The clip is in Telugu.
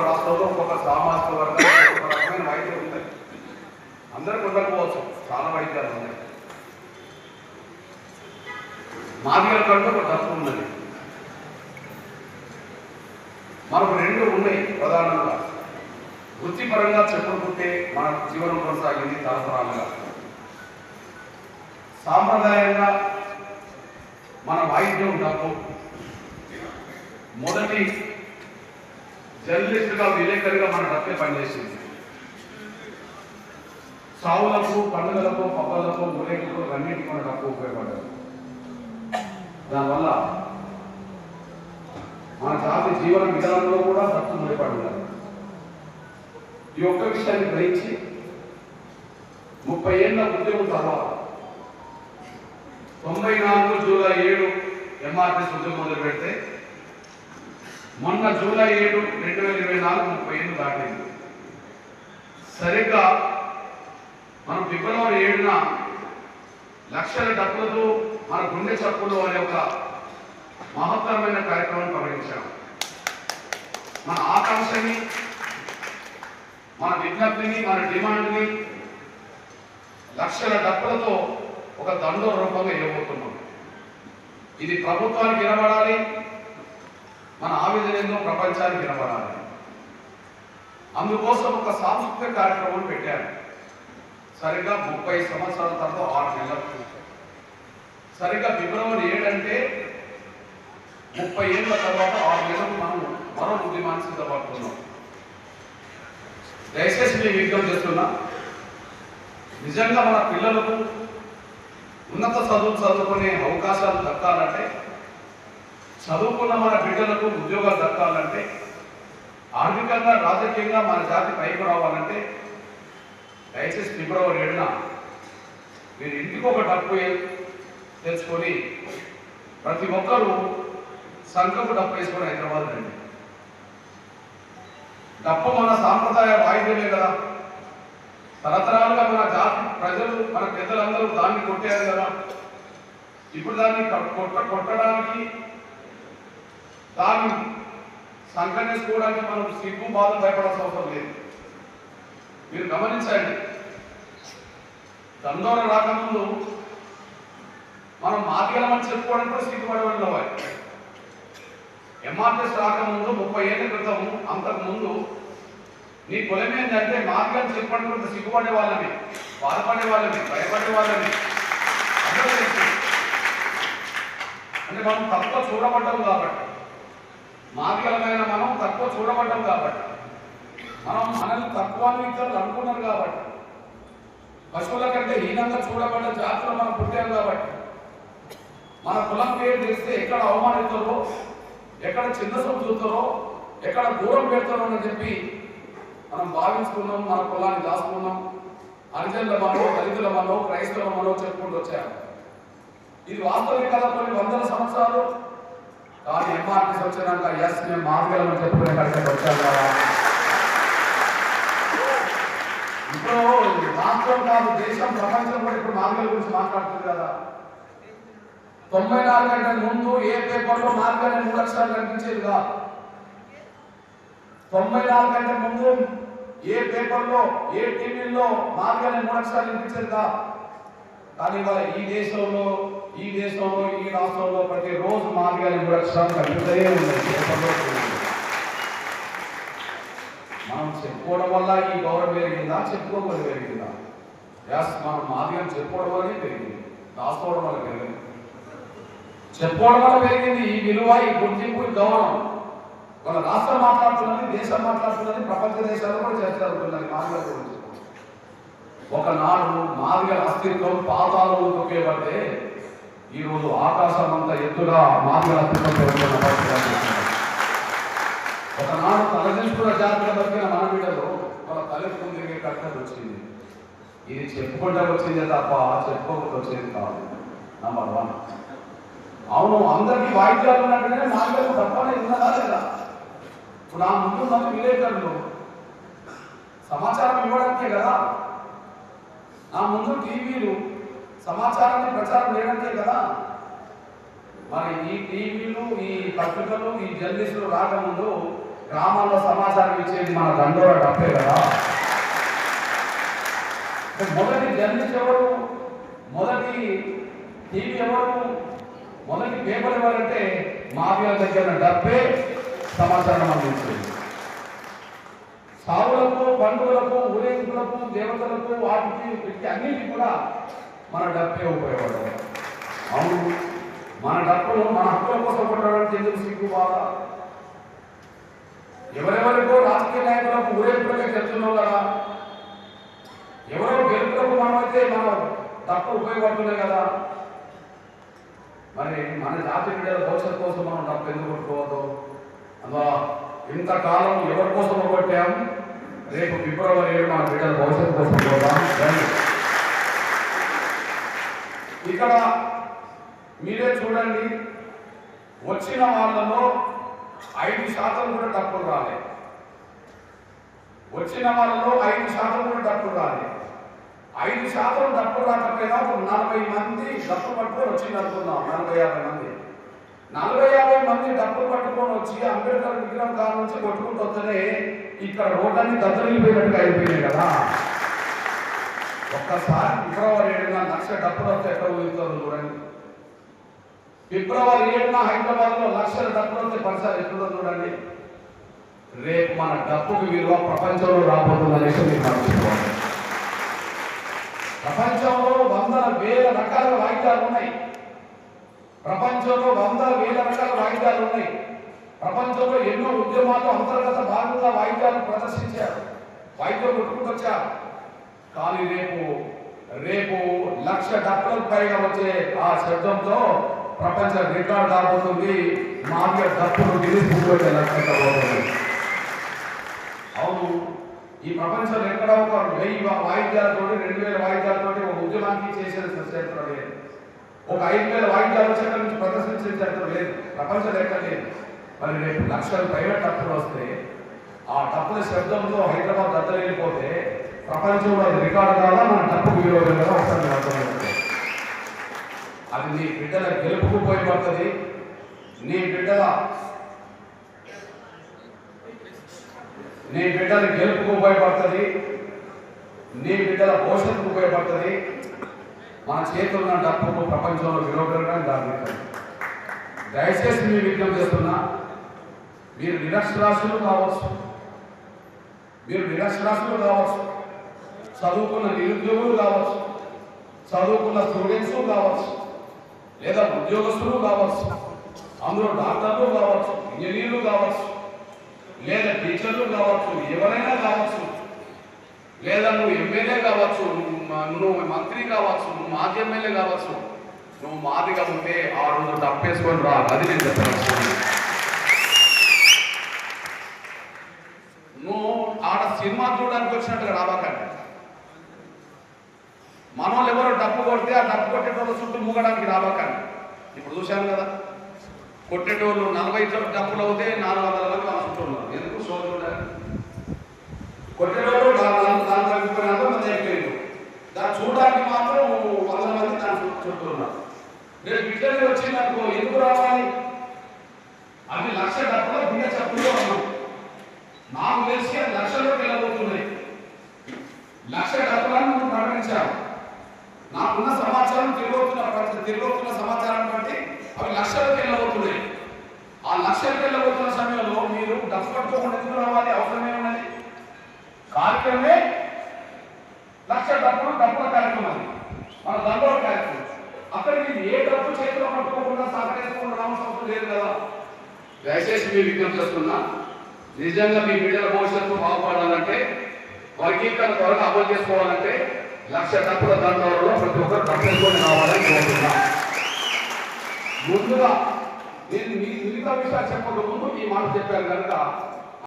ఒక్కొక్క రాష్ట్రంలో ఒక్కొక్క సామాజిక వర్గాలు ఒక్కొక్క రకమైన వైద్యం ఉంటాయి. అందరికి ఉండకపోవచ్చు. చాలా వైద్యాలు ఉన్నాయి. మాదిగల కంటే ఒక తత్వం ఉన్నది. మనకు రెండు ఉన్నాయి ప్రధానంగా. వృత్తిపరంగా చెప్పుకుంటే మన జీవనం కొనసాగింది తరతరాలుగా సాంప్రదాయంగా మన వాయిద్యం డబ్బు మొదటి జర్నలిస్టుగా విలేకరిగా మన డబ్బే పనిచేసింది. సావులకు పండుగలకు పబ్బలకు ఊరేగులకు అన్నిటికీ మన డబ్బు ఉపయోగపడ్డారు దానివల్ల మన జాతి జీవన విధానంలో కూడా డబ్బు ముడిపడి ఉన్నది ఈ ఒక్క విషయాన్ని గ్రహించి ముప్పై ఏళ్ళ ఉద్యమం తర్వాత తొంభై నాలుగు జూలై ఏడు ఎంఆర్ఎస్ ఉద్యమం మొదలు పెడితే మొన్న జూలై ఏడు రెండు వేల ఇరవై నాలుగు ముప్పై ఏళ్ళు దాటింది. సరిగ్గా మనం ఫిబ్రవరి ఏడున లక్షల డబ్బులతో మన గుండె చప్పులు అనే ఒక మహత్తరమైన కార్యక్రమాన్ని ప్రకటించాం. మన ఆకాంక్షని మన విజ్ఞప్తిని మన డిమాండ్ని లక్షల డబ్బులతో ఒక దండో రూపంగా ఇవ్వబోతున్నాం. ఇది ప్రభుత్వానికి నిలబడాలి మన ఆవేదన ఏందో ప్రపంచానికి వినబడాలి. అందుకోసం ఒక సాంస్కృతిక కార్యక్రమం పెట్టారు. సరిగ్గా ముప్పై సంవత్సరాల తర్వాత ఆరు నెలలకు సరిగ్గా ఫిబ్రవరి ఏడంటే ముప్పై ఏళ్ళ తర్వాత ఆరు నెలలకు మనం మరో ఉద్యమాన్ని సిద్ధపడుతున్నాం. దయచేసి మేము విజ్ఞప్తి చేస్తున్నా నిజంగా మన పిల్లలకు ఉన్నత చదువు చదువుకునే అవకాశాలు దక్కాలంటే చదువుకున్న మన బిడ్డలకు ఉద్యోగాలు దక్కాలంటే ఆర్థికంగా రాజకీయంగా మన జాతి పైకి రావాలంటే దయచేసి ఫిబ్రవరి ఏడున మీరు ఇంటికి ఒక డప్పు తెచ్చుకొని ప్రతి ఒక్కరూ సంఘపు డబ్బు వేసుకొని హైదరాబాద్ రండి. డప్పు మన సాంప్రదాయ వాయిద్యమే కదా. తరతరాలుగా మన జాతి ప్రజలు మన పెద్దలందరూ దాన్ని కొట్టారు కదా. ఇప్పుడు దాన్ని కొట్ట కొట్టడానికి దాన్ని సంకనేసుకోవడానికి మనం సిగ్గు బాధ భయపడాల్సిన అవసరం లేదు. మీరు గమనించండి. దండోర రాకముందు మనం మాదిగలమని చెప్పుకోవడానికి కూడా సిగ్గుపడేవాళ్ళు అవ్వాలి ఎంఆర్ఎస్ రాకముందు ముప్పై ఏళ్ళ క్రితం అంతకు ముందు నీ కులం ఏంటంటే మార్గం చెప్పడం కూడా సిగ్గుపడే వాళ్ళని బాధపడే వాళ్ళని భయపడే వాళ్ళని అంటే మనం తక్కువ చూడబడ్డం కాబట్టి. మార్గలమైన మనం తక్కువ చూడబడ్డం కాబట్టి మనం మనల్ని తక్కువ అని ఇతరులు అనుకున్నారు కాబట్టి పశువుల కంటే హీనంగా చూడబడ్డ జాతిలో మనం పుట్టాం కాబట్టి మన కులం పేరు తెలిస్తే ఎక్కడ అవమానిస్తారో ఎక్కడ చిన్న చూస్తారో ఎక్కడ దూరం పెడతారో అని చెప్పి మనం భావించుకున్నాం మన కులాన్ని దాచుకున్నాం. హరిజనుల మనో దళితుల మనో క్రైస్తవుల మనో చెప్పుకుంటూ వచ్చాము ఇది వాస్తవం కదా కొన్ని వందల సంవత్సరాలు కానీ ఎంఆర్టీస్ వచ్చినాక ఎస్ మేము మార్గం చెప్పుకునే కడికి వచ్చాం కదా. ఇప్పుడు రాష్ట్రం కాదు దేశం ప్రపంచం కూడా ఇప్పుడు మార్గాల గురించి మాట్లాడుతుంది కదా. తొంభై నాలుగు గంటల ముందు ఏ పేపర్లో మార్గాన్ని మూడు అక్షరాలు కనిపించేది కాదు. తొంభై నాలుగు గంటల ముందు ఏ పేపర్లో ఏ టీవీలో మార్గాన్ని మూడు అక్షరాలు కనిపించేది కాదు. కానీ ఇవాళ ఈ దేశంలో ఈ దేశంలో ఈ రాష్ట్రంలో ప్రతి రోజు మార్గాలు కూడా అక్షరాలు ఉన్నాయి మనం చెప్పుకోవడం వల్ల ఈ గౌరవం పెరిగిందా? చెప్పుకోకపోతే పెరిగిందా? ఎస్ మనం మార్గం చెప్పుకోవడం వల్లే పెరిగింది. దాచుకోవడం వల్ల పెరిగింది. చెప్పుకోవడం వల్ల పెరిగింది ఈ విలువ ఈ గుర్తింపు ఈ గౌరవం. వాళ్ళ రాష్ట్రం మాట్లాడుతున్నది దేశం మాట్లాడుతున్నది ప్రపంచ దేశాలు కూడా చేస్తున్నది మార్గాల గురించి. ఒకనాడు మాదిగ అస్తిత్వం పాతాలు తొక్కేబడితే ఈరోజు ఆకాశం అంత ఎత్తుగా మాదిగ అస్తిత్వం ఒకనాడు తలదించుకున్న జాతిగా బతికిన మన బిడ్డలు వాళ్ళ తలెత్తుకుని తిరిగే కట్టలు వచ్చింది. ఇది చెప్పుకుంటే వచ్చిందే తప్ప చెప్పుకోకుండా వచ్చేది కాదు. నంబర్ వన్ అవును అందరికీ వాయిద్యాలు ఉన్నట్టుగానే మాదిగలు తప్పనే ఉన్నదా లేదా? ఇప్పుడు నా ముందు నాకు విలేకరులు. సమాచారం ఇవ్వడానికే కదా? ఆ ముందు టీవీలు సమాచారాన్ని ప్రచారం చేయడానికే కదా? మరి ఈ టీవీలు ఈ పత్రికలు ఈ జర్నలిస్టులు రాకముందు గ్రామాల్లో సమాచారం ఇచ్చేది మన దండోర డబ్బే కదా? మొదటి జర్నలిస్ట్ ఎవరు? మొదటి టీవీ ఎవరు? మొదటి పేపర్ ఎవరంటే మాఫియా దగ్గర డబ్బే సమాచారం అందించింది. బంధువులకు పండుగలకు ఊరేగింపులకు దేవతలకు వాటికి వీటికి అన్నిటి కూడా మన డబ్బే ఉపయోగపడదు. అవును. మన డబ్బులు మన హక్కుల కోసం కొట్టడానికి ఎందుకు సిగ్గు బాధ? ఎవరెవరికో రాజకీయ నాయకులకు ఊరేగింపులకే చెప్తున్నావు కదా. ఎవరో గెలుపులకు మనమైతే మన డబ్బు ఉపయోగపడుతున్నాయి కదా. మరి మన జాతి బిడ్డల భవిష్యత్తు కోసం మనం డబ్బు ఎందుకు కొట్టుకోవద్దు? అందువల్ల ఇంతకాలం ఎవరి కోసం కొట్టాం? రేపు ఫిబ్రవరి ఏడు మన బిడ్డల భవిష్యత్తు కోసం పోదాం. ఇక్కడ మీరే చూడండి వచ్చిన వాళ్ళలో ఐదు శాతం కూడా డబ్బులు రాలే. వచ్చిన వాళ్ళలో ఐదు శాతం కూడా తప్పులు రాలే. ఐదు శాతం తప్పులు రాకపోయినా ఒక నలభై మంది తప్పు పట్టుకొని వచ్చింది అనుకుందాం నలభై యాభై మంది. నలభై యాభై మంది డబ్బులు పట్టుకొని వచ్చి అంబేద్కర్ విగ్రహం కాడ నుంచి కొట్టుకుంటూ వస్తేనే ఇక్కడ రోడ్లన్నీ దద్దరిల్లిపోయినట్టుగా అయిపోయినాయి కదా. ఒక్కసారి ఫిబ్రవరి ఏడున లక్ష డబ్బులు వస్తే ఎక్కడ ఊహిస్తారు చూడండి. ఫిబ్రవరి ఏడున హైదరాబాద్లో లక్షల డబ్బులు వస్తే పరిసరాలు ఎట్లుందో చూడండి. రేపు మన డబ్బుకి విలువ ప్రపంచంలో రాబోతుందనేసి మీరు మర్చిపోవాలి ప్రపంచంలో వందల వేల రకాల వాయిద్యాలు ఉన్నాయి. ప్రపంచంలో వంద వేల రకాల వాయిద్యాలు ఉన్నాయి. ప్రపంచంలో ఎన్నో ఉద్యమాలు అంతర్గత భాగంగా వాయిద్యాలు ప్రదర్శించారు. వాయిద్యం కొట్టుకుంటొచ్చారు కానీ రేపు రేపు లక్ష డబ్బులకు పైగా వచ్చే ఆ శబ్దంతో ప్రపంచ రికార్డ్ రాబోతుంది. మాదిగ డబ్బులు గిరీస్ లక్షపోతుంది అవును ఈ ప్రపంచంలో ఎక్కడ ఒక వెయ్యి వాయిద్యాలతోటి వాయిద్యాలతో రెండు వేల వాయిద్యాలతోటి ఒక ఉద్యమానికి చేసేది చరిత్ర లేదు ఒక ఐదు వేల వాయిద్యాలు వచ్చేట నుంచి ప్రదర్శించే చరిత్ర లేదు. ప్రపంచ లెక్క లేదు మరి రేపు లక్షల ప్రైవేట్ డబ్బులు వస్తే ఆ డబ్బుల శబ్దంతో హైదరాబాద్ దద్దరిల్లిపోతే ప్రపంచంలో అది రికార్డు కాదా? మన డబ్బు విలువ కదా? ఒకసారి అది నీ బిడ్డల గెలుపుకు ఉపయోగపడుతుంది. నీ బిడ్డల నీ బిడ్డల గెలుపుకు ఉపయోగపడుతుంది. నీ బిడ్డల భవిష్యత్తుకు ఉపయోగపడుతుంది. మన చేతుల్లో ఉన్న డబ్బుకు ప్రపంచంలో విలువగలగడానికి దారి దయచేసి మీ విజ్ఞప్తి చేస్తున్నా మీరు నిరక్షరాశులు కావచ్చు. మీరు నిరక్షరాశులు కావచ్చు. చదువుకున్న నిరుద్యోగులు కావచ్చు. చదువుకున్న స్టూడెంట్స్ కావచ్చు. లేదా ఉద్యోగస్తులు కావచ్చు. అందులో డాక్టర్లు కావచ్చు. ఇంజనీర్లు కావచ్చు. లేదా టీచర్లు కావచ్చు. ఎవరైనా కావచ్చు. లేదా నువ్వు ఎమ్మెల్యే కావచ్చు నువ్వు నువ్వు మంత్రి కావచ్చు నువ్వు మాజీ ఎమ్మెల్యే కావచ్చు నువ్వు మాదిగా ఉంటే ఆ రోజు తప్పేసుకొని రా అది నేను చెప్పాను. నువ్వు ఆడ సినిమా చూడడానికి వచ్చినట్టుగా రాబాకండి మనోళ్ళు ఎవరో డబ్బు కొడితే ఆ డబ్బు కొట్టేటోళ్ళ చుట్టూ మూగడానికి రాబాకండి ఇప్పుడు చూశాను కదా కొట్టేటోళ్ళు నలభై డబ్బులు అవుతే నాలుగు వందల మంది మన చుట్టూ ఉన్నారు. ఎందుకు సోదరుడు కొట్టేటోళ్ళు నాలుగు నాలుగు ముప్పై నలభై మంది అయిపోయింది దాన్ని చూడడానికి మాత్రం వంద మంది దాని నేను చుట్టూ ఉన్నారు రేపు వచ్చిందనుకో ఎందుకు రావాలి? అవి లక్ష డబ్బులు బిడ్డ చెప్పుల్లో ఉన్నాం నాకు తెలిసి అది లక్షలోకి వెళ్ళబోతున్నాయి లక్ష డబ్బులను నువ్వు ప్రకటించావు నాకున్న సమాచారం తిరుగుతున్న తిరుగుతున్న సమాచారం బట్టి అవి లక్షలకు వెళ్ళబోతున్నాయి. ఆ లక్షలకు వెళ్ళబోతున్న సమయంలో మీరు డబ్బు పట్టుకోకుండా ఎందుకు రావాలి అవసరమే ఉన్నది కార్యక్రమే లక్ష డబ్బులు డబ్బుల కార్యక్రమం అది మన దండోల కార్యక్రమం అక్కడికి ఏ డబ్బు చేతిలో పట్టుకోకుండా సహకరించకుండా రావాల్సిన అవసరం లేదు కదా దయచేసి మీ విజ్ఞప్తి చేస్తున్నా నిజంగా మీ బిడ్డల భవిష్యత్తు బాగుపడాలంటే వర్గీకరణ త్వరగా అమలు చేసుకోవాలంటే లక్ష తప్పుల దండంలో ప్రతి ఒక్కరు తప్పేసుకొని రావాలని కోరుతున్నా. ముందుగా నేను మీ మిగతా విషయాలు చెప్పక ముందు ఈ మాట చెప్పాను కనుక